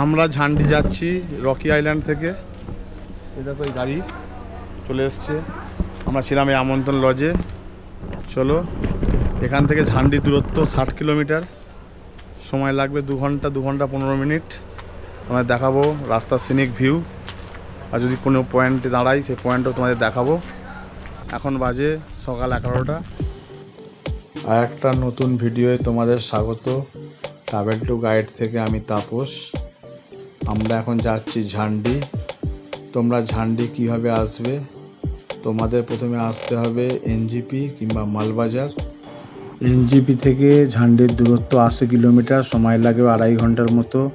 আমরা ঝান্ডি যাচ্ছি Rocky island থেকে। এটা তো গাড়ি চলে এসছে। আমরা ছিলাম এই আমন্ত্রণ লজে। চলো, এখান থেকে ঝান্ডি দূরত্ব ষাট কিলোমিটার। সময় লাগবে দু ঘণ্টা দু ঘণ্টা পনেরো মিনিট। তোমাদের দেখাবো রাস্তার সিনিক ভিউ আর যদি কোনো পয়েন্টে দাঁড়াই, সেই পয়েন্টও তোমাদের দেখাবো। এখন বাজে সকাল এগারোটা। আর একটা নতুন ভিডিওয়ে তোমাদের স্বাগত। ট্রাভেল টু গাইড থেকে আমি তাপস। আমরা এখন যাচ্ছি ঝান্ডি। তোমরা ঝান্ডি কীভাবে আসবে? তোমাদের প্রথমে আসতে হবে এনজিপি কিংবা মালবাজার। এনজিপি থেকে ঝান্ডির দূরত্ব আশি কিলোমিটার, সময় লাগবে আড়াই ঘণ্টার মতো।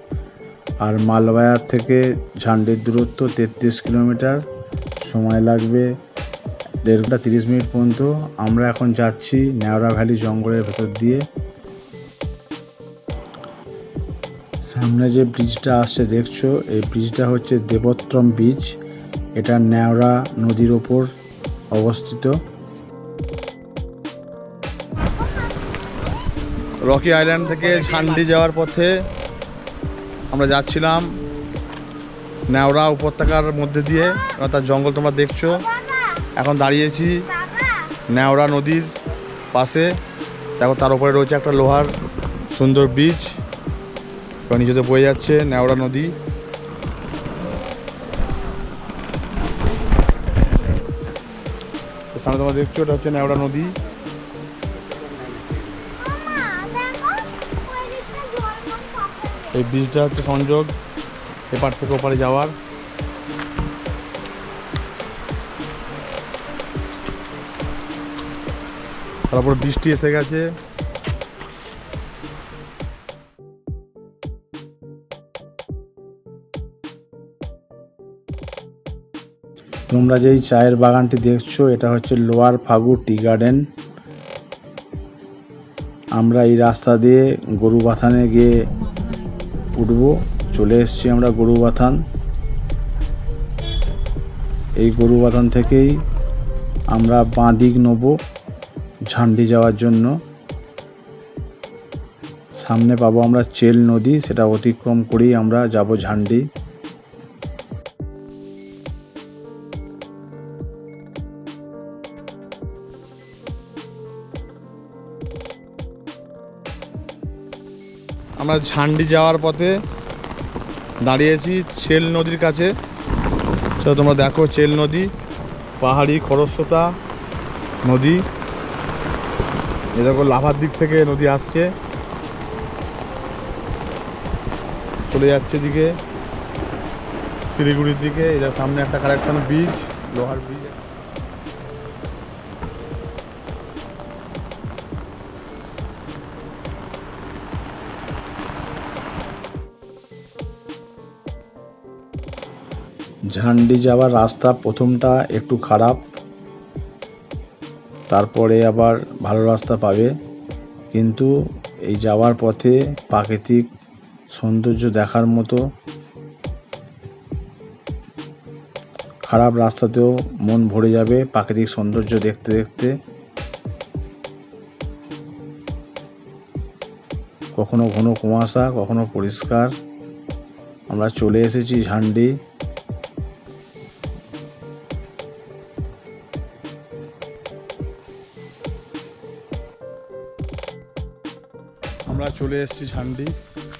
আর মালবাজার থেকে ঝান্ডির দূরত্ব তেত্রিশ কিলোমিটার, সময় লাগবে দেড় ঘণ্টা তিরিশ মিনিট পর্যন্ত। আমরা এখন যাচ্ছি ন্যাওড়া ভ্যালি জঙ্গলের ভেতর দিয়ে। সামনে যে ব্রিজটা আসছে দেখছ, এই ব্রিজটা হচ্ছে দেবোত্তম ব্রিজ। এটা ন্যাওড়া নদীর ওপর অবস্থিত। রকি আইল্যান্ড থেকে ঝান্ডি যাওয়ার পথে আমরা যাচ্ছিলাম ন্যাওড়া উপত্যকার মধ্যে দিয়ে। তার জঙ্গল তোমরা দেখছ। এখন দাঁড়িয়েছি ন্যাওড়া নদীর পাশে। দেখো তার উপরে রয়েছে একটা লোহার সুন্দর ব্রিজ। এবং নিচেতে বয়ে যাচ্ছে ন্যাওড়া নদী। সামনে তোমরা দেখছ, এটা হচ্ছে নেওড়া নদী। এই ব্রিজটা হচ্ছে সংযোগ, এপার থেকে ওপারে যাওয়ার। তারপর বৃষ্টি এসে গেছে। তোমরা যেই চায়ের বাগানটি দেখছ, এটা হচ্ছে লোয়ার ফাগু টি গার্ডেন। আমরা এই রাস্তা দিয়ে গরু বাথানে গিয়ে উঠবো, চলে এসেছি আমরা গরু বাথান। এই গরু বাথান থেকেই আমরা বাঁ দিক নেব ঝান্ডি যাওয়ার জন্য। সামনে পাবো আমরা চেল নদী, সেটা অতিক্রম করেই আমরা যাব ঝান্ডি। আমরা ঝান্ডি যাওয়ার পথে দাঁড়িয়েছি চেল নদীর কাছে। সেটা তোমরা দেখো চেল নদী, পাহাড়ি খরস্রোতা নদী। এরকম লাভার দিক থেকে নদী আসছে। চলে যাচ্ছে দিকে শিলিগুড়ির দিকে। এটা সামনে একটা কালেকশন ব্রিজ লোহার ব্রিজ ঝান্ডি যাওয়ার রাস্তা প্রথমটা একটু খারাপ, তারপরে আবার ভালো রাস্তা পাবে। কিন্তু এই যাওয়ার পথে প্রাকৃতিক সৌন্দর্য দেখার মতো খারাপ রাস্তাতেও মন ভরে যাবে প্রাকৃতিক সৌন্দর্য দেখতে দেখতে। কখনো ঘন কুয়াশা, কখনো পরিষ্কার। আমরা চলে এসেছি ঝান্ডি। চলে এসেছি ঝান্ডি,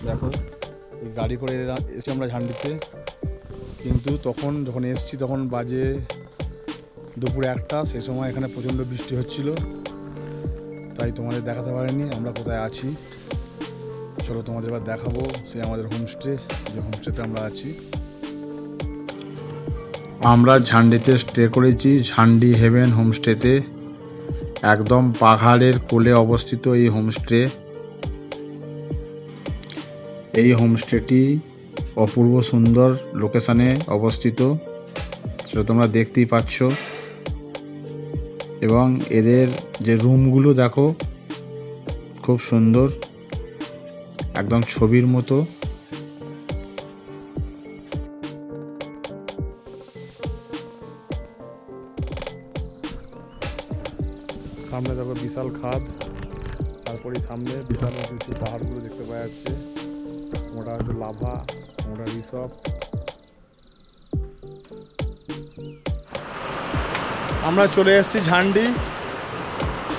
দেখো, এই গাড়ি করে এসেছি আমরা ঝান্ডিতে। কিন্তু তখন যখন এসেছি তখন বাজে দুপুর একটা, সেই সময় এখানে প্রচণ্ড বৃষ্টি হচ্ছিল। তাই তোমাদের দেখাতে পারিনি, আমরা কোথায় আছি? চলো তোমাদের এবার দেখাবো সে আমাদের হোমস্টে যে হোমস্টেতে আমরা আছি। আমরা ঝান্ডিতে স্টে করেছি, ঝান্ডি হেভেন হোমস্টেতে একদম পাহাড়ের কোলে অবস্থিত এই হোমস্টে হোমস্টেটি অপূর্ব সুন্দর লোকেশানে অবস্থিত সেটা তোমরা দেখতেই পাচ্ছ। এবং এদের যে রুমগুলো দেখো, খুব সুন্দর, একদম ছবির মতো। সামনে দেখো বিশাল খাদ তারপরে সামনে বিশাল কিছু পাহাড়গুলো দেখতে পাওয়া যাচ্ছে। মোটা হয়তো লাভা আমরা রিসর্ট আমরা চলে এসেছি ঝান্ডি।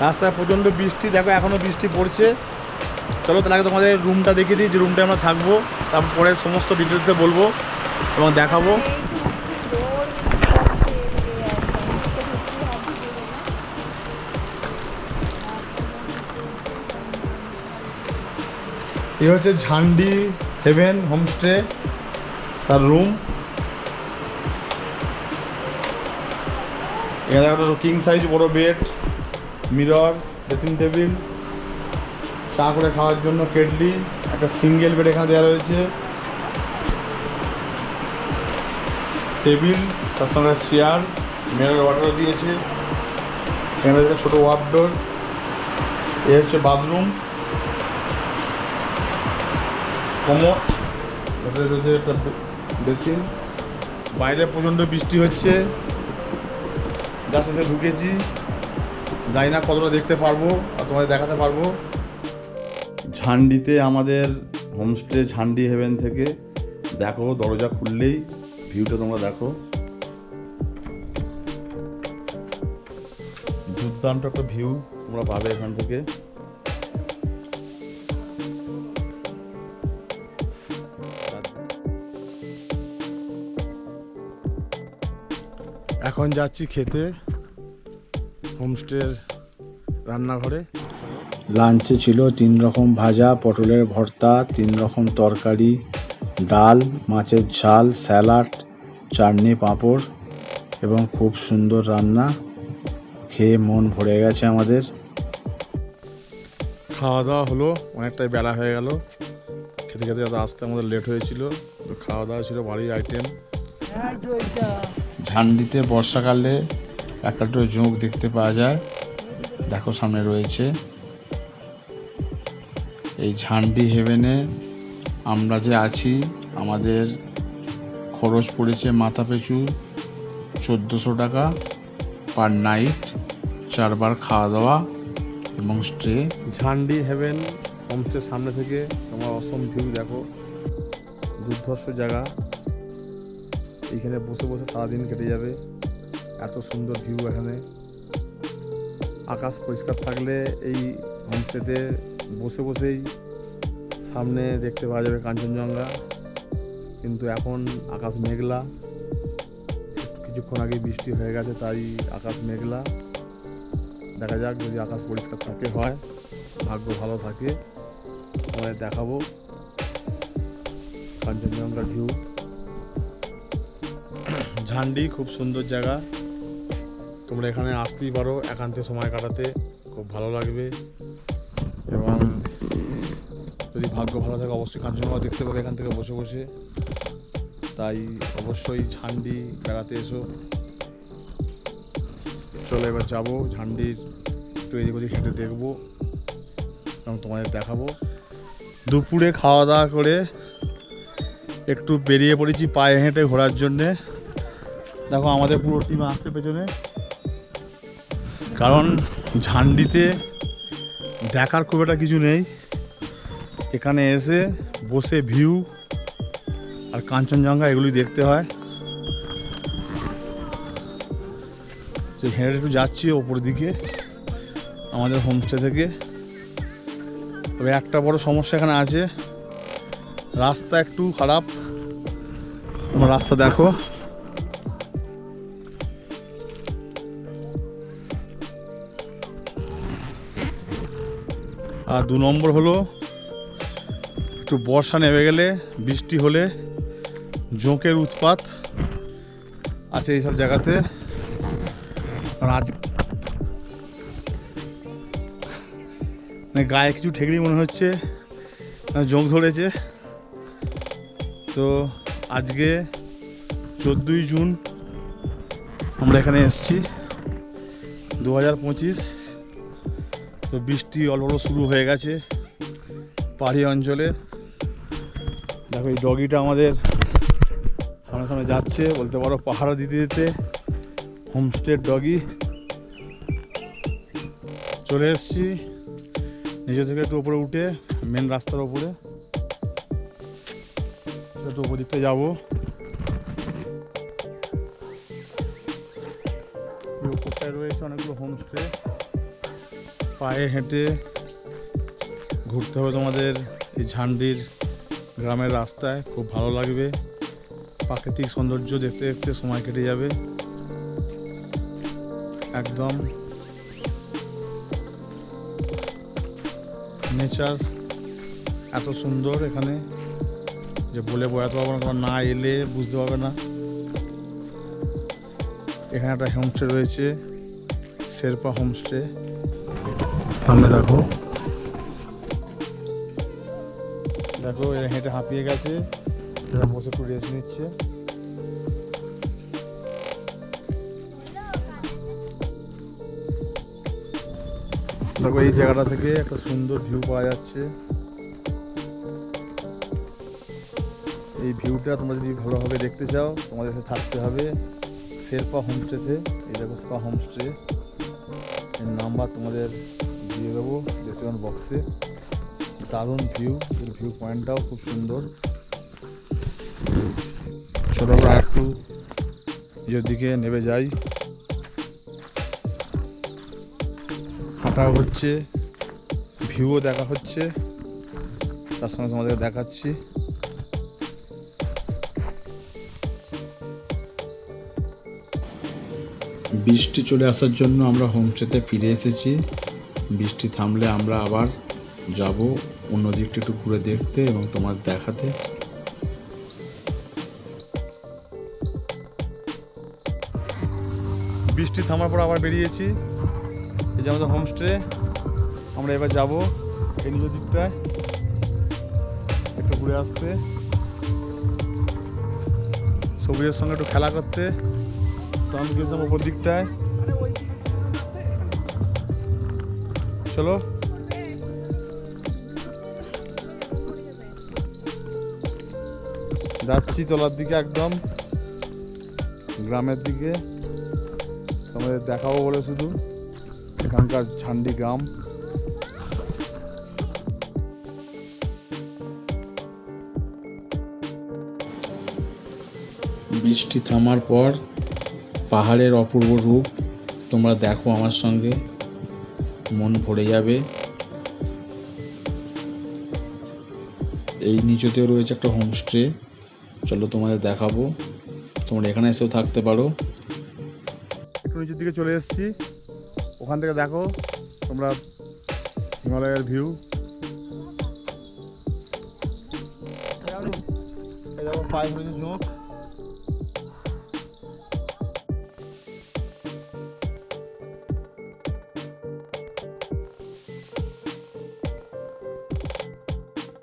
রাস্তায় প্রচণ্ড বৃষ্টি, দেখো এখনও বৃষ্টি পড়ছে। চলো তাহলে তোমাদের রুমটা দেখিয়ে দিই, যে রুমটা আমরা থাকব। তারপরে সমস্ত ডিটেলসে বলব এবং দেখাবো। এই হচ্ছে ঝান্ডি। হেভেন হোমস্টে তার রুম এখানে একটা কিং সাইজ বড় বেড মিরর ড্রেসিং টেবিল চা করে খাওয়ার জন্য কেটলি, একটা সিঙ্গেল বেড এখানে দেওয়া রয়েছে। টেবিল তার সঙ্গে চেয়ার মিরর ওয়াটার দিয়েছে। এখানে ছোটো ওয়ার্ডোর এ হচ্ছে বাথরুম বাইরে প্রচণ্ড বৃষ্টি হচ্ছে। যার শেষে ঢুকেছি। জানি না কতটা দেখতে পারব আর তোমাদের দেখাতে পারব। ঝান্ডিতে আমাদের হোমস্টে ঝান্ডি হেভেন থেকে দেখো, দরজা খুললেই ভিউটা তোমরা দেখো। দুর্দান্ত একটা ভিউ তোমরা পাবে এখান থেকে। এখন যাচ্ছি খেতে হোমস্টের রান্নাঘরে। লাঞ্চে ছিল তিন রকম ভাজা পটলের ভর্তা তিন রকম তরকারি ডাল মাছের ঝাল স্যালাড চাটনি পাঁপড় এবং খুব সুন্দর রান্না। খেয়ে মন ভরে গেছে আমাদের। খাওয়া দাওয়া হলো অনেকটাই বেলা হয়ে গেল। খেতে খেতে যত আসতে আমাদের লেট হয়েছিল তো খাওয়া দাওয়া ছিল বাড়ির আইটেম ঝান্ডিতে বর্ষাকালে একটা তো ঝোঁক দেখতে পাওয়া যায়। দেখো সামনে রয়েছে। এই ঝান্ডি হেভেনে আমরা যে আছি, আমাদের খরচ পড়েছে মাথা পিছু চোদ্দোশো টাকা পার নাইট, চারবার খাওয়া দাওয়া এবং স্টে। ঝান্ডি হেভেন হোমস্টের সামনে থেকে তোমার অসম ভিউ দেখো। দুর্ধর্ষ জায়গা। এইখানে বসে বসে সারাদিন কেটে যাবে। এত সুন্দর ভিউ এখানে। আকাশ পরিষ্কার থাকলে এই হোমস্টেতে বসে বসেই সামনে দেখতে পাওয়া যাবে কাঞ্চনজঙ্ঘা। কিন্তু এখন আকাশ মেঘলা। কিছুক্ষণ আগে বৃষ্টি হয়ে গেছে, তাই আকাশ মেঘলা। দেখা যাক যদি আকাশ পরিষ্কার থাকে, হয়। ভাগ্য ভালো থাকে। তোমাদের দেখাবো। কাঞ্চনজঙ্ঘার ভিউ ঝান্ডি, খুব সুন্দর জায়গা। তোমরা এখানে আসতেই পারো একান্তে সময় কাটাতে, খুব ভালো লাগবে। এবং যদি ভাগ্য ভালো থাকে, অবশ্যই কাঞ্চনজঙ্ঘা দেখতে পাবে এখান থেকে বসে বসে। তাই অবশ্যই ঝান্ডি বেড়াতে এসো। চলো এবার যাব, ঝান্ডির এদিক ওদিক হেঁটে দেখব এবং তোমাদের দেখাবো। দুপুরে খাওয়া দাওয়া করে একটু বেরিয়ে পড়েছি পায়ে হেঁটে ঘোরার জন্যে। দেখো, আমাদের পুরো টিম আসছে পেছনে। কারণ ঝান্ডিতে দেখার খুব একটা কিছু নেই। এখানে এসে বসে ভিউ আর কাঞ্চনজঙ্ঘা এগুলি দেখতে হয়। তো হেঁটে একটু যাচ্ছি ওপর দিকে, আমাদের হোমস্টে থেকে। তবে একটা বড় সমস্যা এখানে আছে। রাস্তা একটু খারাপ। তোমার রাস্তা দেখো। আর দু নম্বর হলো, একটু বর্ষা নেমে গেলে, বৃষ্টি হলে জোঁকের উৎপাত আছে এইসব জায়গাতে। আর আজ মানে গায়ে কিছু ঠেকলি মনে হচ্ছে মানে জোঁক ধরেছে। তো আজকে চোদ্দোই জুন আমরা এখানে এসেছি, দু হাজার পঁচিশ তো বৃষ্টি অল্প অল্প শুরু হয়ে গেছে পাহাড়ি অঞ্চলে। দেখো, এই ডগিটা আমাদের সামনে সামনে যাচ্ছে, বলতে পারো পাহাড়া দিতে দিতে হোমস্টের ডগি চলে এসেছি, নিজে থেকে একটু উপরে উঠে মেন রাস্তার ওপরে। একটু ওদিকটা যাব। এই রয়েছে অনেকগুলো হোমস্টে পায়ে হেঁটে ঘুরতে হবে তোমাদের এই ঝান্ডির গ্রামের রাস্তায়। খুব ভালো লাগবে। প্রাকৃতিক সৌন্দর্য দেখতে দেখতে সময় কেটে যাবে। একদম নেচার এত সুন্দর এখানে। যে বলে বোঝাতে পারব না না এলে বুঝতে পারবে না। এখানে একটা হোমস্টে রয়েছে, শেরপা হোমস্টে। সামনে দেখো। দেখো এরা হেঁটে হাঁপিয়ে গেছে। এরা বসে একটু রেস্ট নিচ্ছে। দেখো, এই জায়গাটা থেকে একটা সুন্দর ভিউ পাওয়া যাচ্ছে। এই ভিউটা তোমরা যদি ভালোভাবে দেখতে চাও, তোমাদের সাথে থাকতে হবে। শেরপা হোমস্টেতে এই দেখো স্পা হোমস্টে নাম্বার তোমাদের দিয়ে দেবো ডিসক্রিপশন বক্সে দারুণ ভিউ এর ভিউ পয়েন্টটাও খুব সুন্দর। চলো আমরা একটু নিজের দিকে নেমে যাই। হাঁটা হচ্ছে ভিউও দেখা হচ্ছে। তার সঙ্গে তোমাদের দেখাচ্ছি। বৃষ্টি চলে আসার জন্য আমরা হোমস্টেতে ফিরে এসেছি। বৃষ্টি থামলে আমরা আবার যাব অন্য দিকটা একটু ঘুরে দেখতে এবং তোমার দেখাতে। বৃষ্টি থামার পর আবার বেরিয়েছি। এই যে আমাদের হোমস্টে আমরা এবার যাব এই নিজের দিকটায়। একটু ঘুরে আসতে। সবুজের সঙ্গে একটু খেলা করতে। তো আমি গেছিলাম ওপর দিকটায়। চলো। যাচ্ছি তলার দিকে একদম। গ্রামের দিকে। তোমাদের দেখাবো বলে শুধু। এখানকার ঝান্ডি গ্রাম। বৃষ্টি থামার পর পাহাড়ের অপূর্ব রূপ। তোমরা দেখো আমার সঙ্গে। মন ভরে যাবে। এই নিচেতেও রয়েছে একটা হোমস্টে চলো তোমাদের দেখাবো। তোমরা এখানে এসেও থাকতে পারো। একটু নিচের দিকে চলে এসেছি। ওখান থেকে দেখো তোমরা হিমালয়ের ভিউ এই দেখো পায়ে জোঁক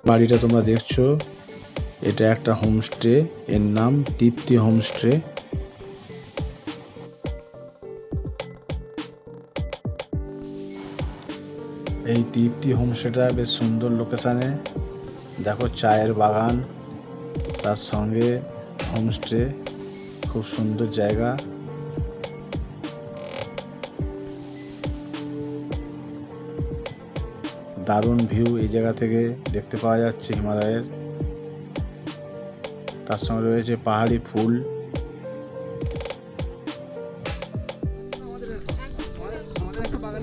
বাড়িটা তোমরা দেখছ। এটা একটা হোমস্টে, এর নাম দীপ্তি হোমস্টে। এই দীপ্তি হোমস্টেটা বেশ সুন্দর লোকেশানে দেখো চায়ের বাগান, তার সঙ্গে হোমস্টে, খুব সুন্দর জায়গা। দারুণ ভিউ এই জায়গা থেকে দেখতে পাওয়া যাচ্ছে হিমালয়ের। তার সঙ্গে রয়েছে পাহাড়ি ফুল।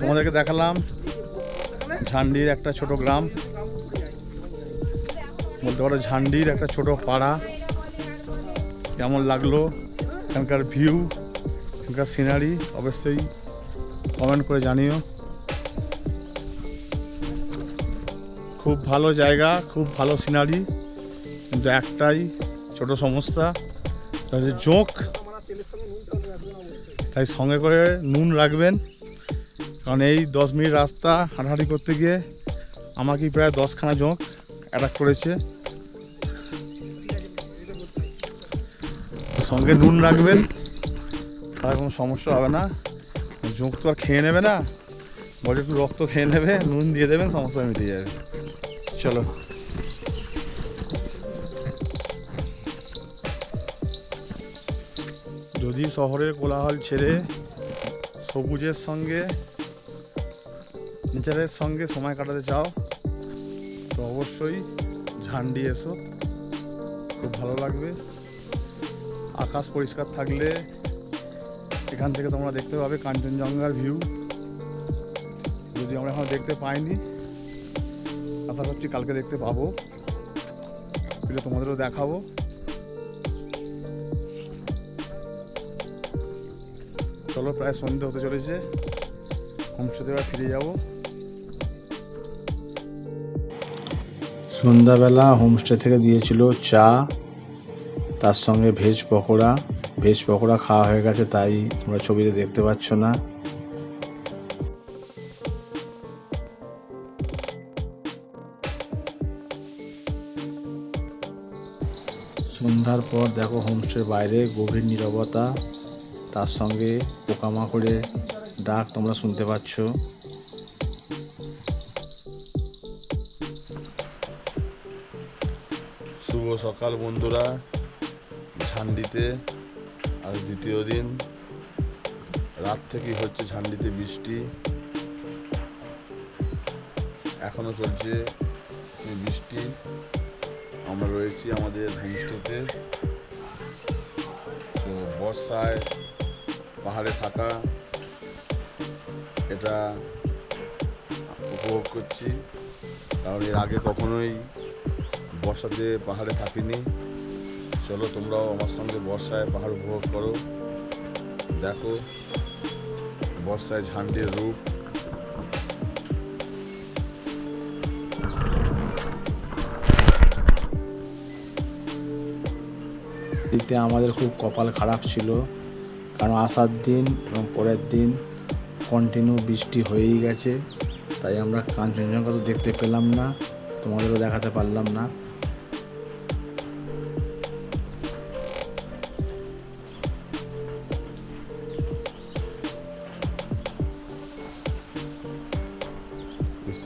তোমাদেরকে দেখালাম ঝান্ডির একটা ছোট গ্রাম। বলতে পারো ঝান্ডির একটা ছোট পাড়া। কেমন লাগল? এখানকার ভিউ, এখানকার সিনারি, অবশ্যই কমেন্ট করে জানিও। খুব ভালো জায়গা, খুব ভালো সিনারি কিন্তু একটাই ছোট সমস্যা জোঁক। তাই সঙ্গে করে নুন রাখবেন, কারণ এই দশ মিনিট রাস্তা হাঁটাহাঁটি করতে গিয়ে আমাকে প্রায় দশখানা জোঁক অ্যাটাক করেছে। সঙ্গে নুন রাখবেন, তার কোনো সমস্যা হবে না। জোঁক তো আর খেয়ে নেবে না। বলে একটু রক্ত খেয়ে নেবে, নুন দিয়ে দেবেন সমস্যা মিটে যাবে। চলো। যদি শহরের কোলাহল ছেড়ে সবুজের সঙ্গে, নেচারের সঙ্গে সময় কাটাতে চাও, তো অবশ্যই ঝান্ডি এসো। খুব ভালো লাগবে। আকাশ পরিষ্কার থাকলে এখান থেকে তোমরা দেখতে পাবে কাঞ্চনজঙ্ঘার ভিউ যদি আমরা এখন দেখতে পাইনি। আশা করছি কালকে দেখতে পাবো। কিন্তু তোমাদেরও দেখাবো। চলো, প্রায় সন্ধে হতে চলেছে। হোমস্টেতে এবার ফিরে যাব। সন্ধ্যাবেলা হোমস্টে থেকে দিয়েছিল চা, তার সঙ্গে ভেজ পকোড়া। ভেজ পকোড়া খাওয়া হয়ে গেছে, তাই তোমরা ছবিতে দেখতে পাচ্ছ না। সন্ধ্যার পর দেখো হোমস্টের বাইরে গভীর নীরবতা, তার সঙ্গে পোকামাকড়ের ডাক তোমরা শুনতে পাচ্ছ। শুভ সকাল বন্ধুরা, ঝান্ডিতে আজ দ্বিতীয় দিন। রাত থেকেই হচ্ছে ঝান্ডিতে বৃষ্টি। এখনও চলছে বৃষ্টি। আমরা রয়েছি আমাদের হোমস্টেতে তো বর্ষায় পাহাড়ে থাকা, এটা উপভোগ করছি। কারণ এর আগে কখনোই বর্ষাতে পাহাড়ে থাকিনি। চলো তোমরাও আমার সঙ্গে বর্ষায় পাহাড় উপভোগ করো। দেখো, বর্ষায় ঝান্ডির রূপ। এতে আমাদের খুব কপাল খারাপ ছিল। কারণ আসার দিন এবং পরের দিন কন্টিনিউ বৃষ্টি হয়েই গেছে। তাই আমরা কাঞ্চনজঙ্ঘা তো দেখতে পেলাম না, তোমাদেরও দেখাতে পারলাম না।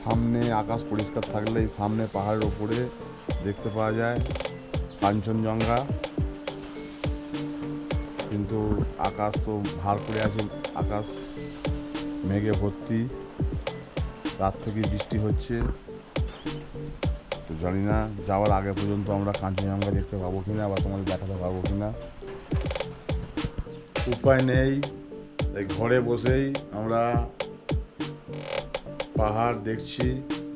সামনে আকাশ পরিষ্কার থাকলে সামনে পাহাড়ের ওপরে দেখতে পাওয়া যায় কাঞ্চনজঙ্ঘা। কিন্তু আকাশ তো ভার করে আছে, আকাশ মেঘে ভর্তি, রাত থেকে বৃষ্টি হচ্ছে। তো জানি না, যাওয়ার আগে পর্যন্ত আমরা কাঞ্চনজঙ্ঘা দেখতে পাবো কি না বা তোমাদের দেখাতে পারব কি না উপায় নেই, এই ঘরে বসেই আমরা পাহাড় দেখছি,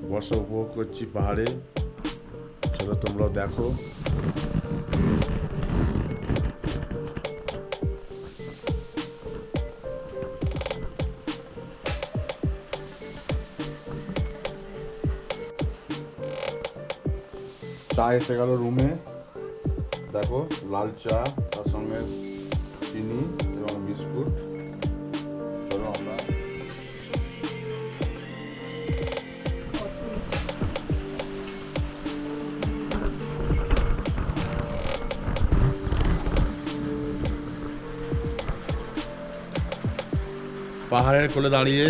বর্ষা উপভোগ করছি পাহাড়ে। সেটা তোমরাও দেখো। চা এসে গেল রুমে দেখো, লাল চা, তার সঙ্গে চিনি এবং বিস্কুট। চলো আমরা। পাহাড়ের কোলে দাঁড়িয়ে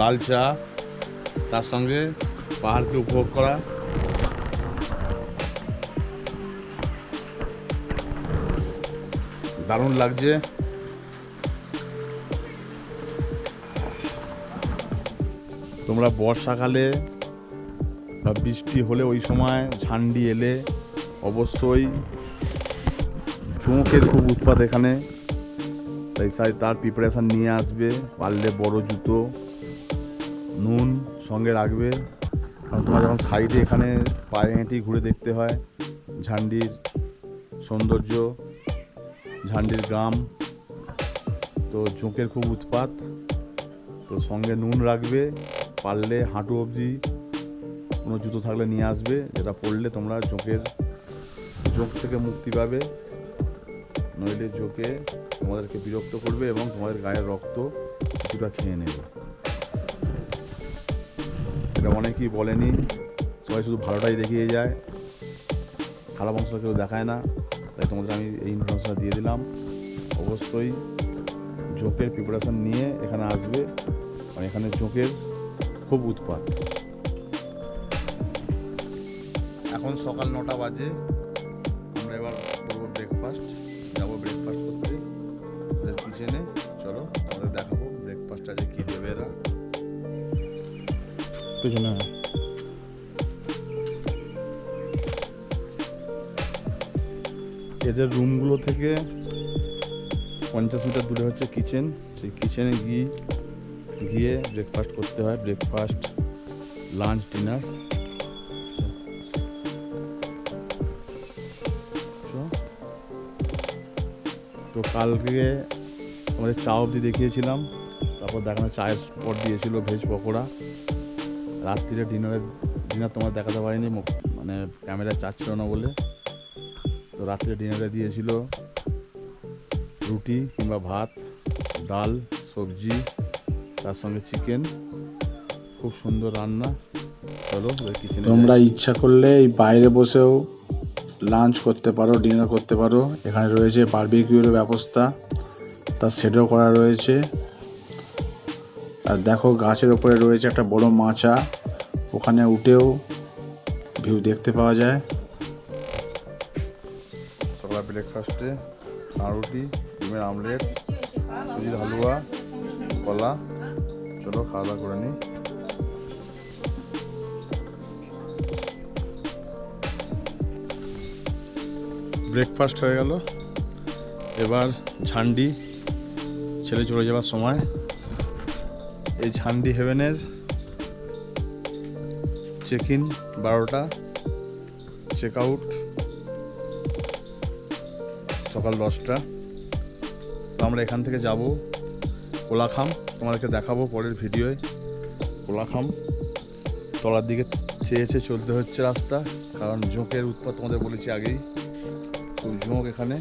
লাল চা, তার সঙ্গে পাহাড়কে উপভোগ করা। দারুণ লাগছে। তোমরা বর্ষাকালে বা বৃষ্টি হলে ওই সময় ঝান্ডি এলে অবশ্যই ঝোঁকের খুব উৎপাত এখানে। তাই তাই তার প্রিপারেশান নিয়ে আসবে। পারলে বড় জুতো, নুন সঙ্গে রাখবে। কারণ তোমার যখন সাইডে এখানে পায়ে হেঁটেই ঘুরে দেখতে হয় ঝান্ডির সৌন্দর্য। ঝান্ডির গ্রাম, তো জোঁকের খুব উৎপাত, তো সঙ্গে নুন রাখবে, পারলে হাঁটু অবধি কোনো জুতো থাকলে নিয়ে আসবে, যেটা পরলে তোমরা জোঁকের জোঁক থেকে মুক্তি পাবে। নইলে জোকে তোমাদেরকে বিরক্ত করবে এবং তোমাদের গায়ের রক্ত কিছুটা খেয়ে নেবে। এটা অনেকেই বলেনি, সবাই শুধু ভালোটাই দেখিয়ে যায়। খারাপ অংশ কেউ দেখায় না। তাই তোমাদের আমি এই ইনফরমেশনটা দিয়ে দিলাম। অবশ্যই জোকের প্রিপারেশান নিয়ে এখানে আসবে। কারণ এখানে জোকের খুব উৎপাত। এখন সকাল নটা বাজে। আমরা এবার করব ব্রেকফাস্ট যাব ব্রেকফাস্ট করতে। ওদের কিচেনে চলো তোমাদের দেখাবো ব্রেকফাস্ট আজকে কী দেবে এরা। কিছু পেছনে এদের রুমগুলো থেকে পঞ্চাশ মিটার দূরে হচ্ছে কিচেন। সেই কিচেনে গিয়ে গিয়ে ব্রেকফাস্ট করতে হয়। ব্রেকফাস্ট লাঞ্চ ডিনার তো কালকে আমাদের চা অবধি দেখিয়েছিলাম। তারপর দেখানো চায়ের স্পট দিয়েছিল ভেজ পকোড়া। রাত্রিরে ডিনারের ডিনার তোমার দেখাতে পারিনি। মানে ক্যামেরা চাচ্ছিল না বলে। রাত্রে ডিনারে দিয়েছিল রুটি কিংবা ভাত, ডাল, সবজি, তার সঙ্গে চিকেন। খুব সুন্দর রান্না। চলো তোমরা ইচ্ছা করলে এই বাইরে বসেও লাঞ্চ করতে পারো ডিনার করতে পারো। এখানে রয়েছে বারবিকিউর ব্যবস্থা। তার সেটও করা রয়েছে। আর দেখো গাছের ওপরে রয়েছে একটা বড় মাচা। ওখানে উঠেও ভিউ দেখতে পাওয়া যায়। ব্রেকফাস্টে পাউরুটি, ডিমের আমলেট, সুজির হালুয়া, কলা। চলো, খাওয়া দাওয়া করে নিই ব্রেকফাস্ট হয়ে গেল। এবার ঝান্ডি, ছেলে চলে যাওয়ার সময়। এই ঝান্ডি হেভেনের চেক ইন বারোটা। চেক আউট সকাল দশটা। তো আমরা এখান থেকে যাব কোলাখাম। তোমাদেরকে দেখাবো পরের ভিডিওয়। কোলাখাম তলার দিকে চেয়ে চেয়ে চলতে হচ্ছে রাস্তা, কারণ ঝোঁকের উৎপাত তোমাদের বলেছি আগেই। খুব ঝোঁক এখানে।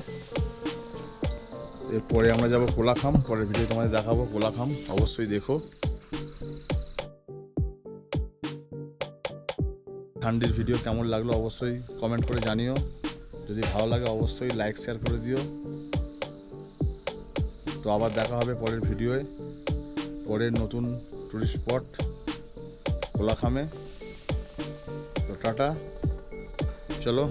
এরপরে আমরা যাব কোলাখাম, পরের ভিডিও তোমাদের দেখাবো কোলাখাম। অবশ্যই দেখো। ঠান্ডির ভিডিও কেমন লাগল অবশ্যই কমেন্ট করে জানিও। যদি ভালো লাগে অবশ্যই লাইক শেয়ার করে দিও। তো আবার দেখা হবে পরের ভিডিওয়ে পরের নতুন টুরিস্ট স্পট খোলাখামে তো টাটা। চলো।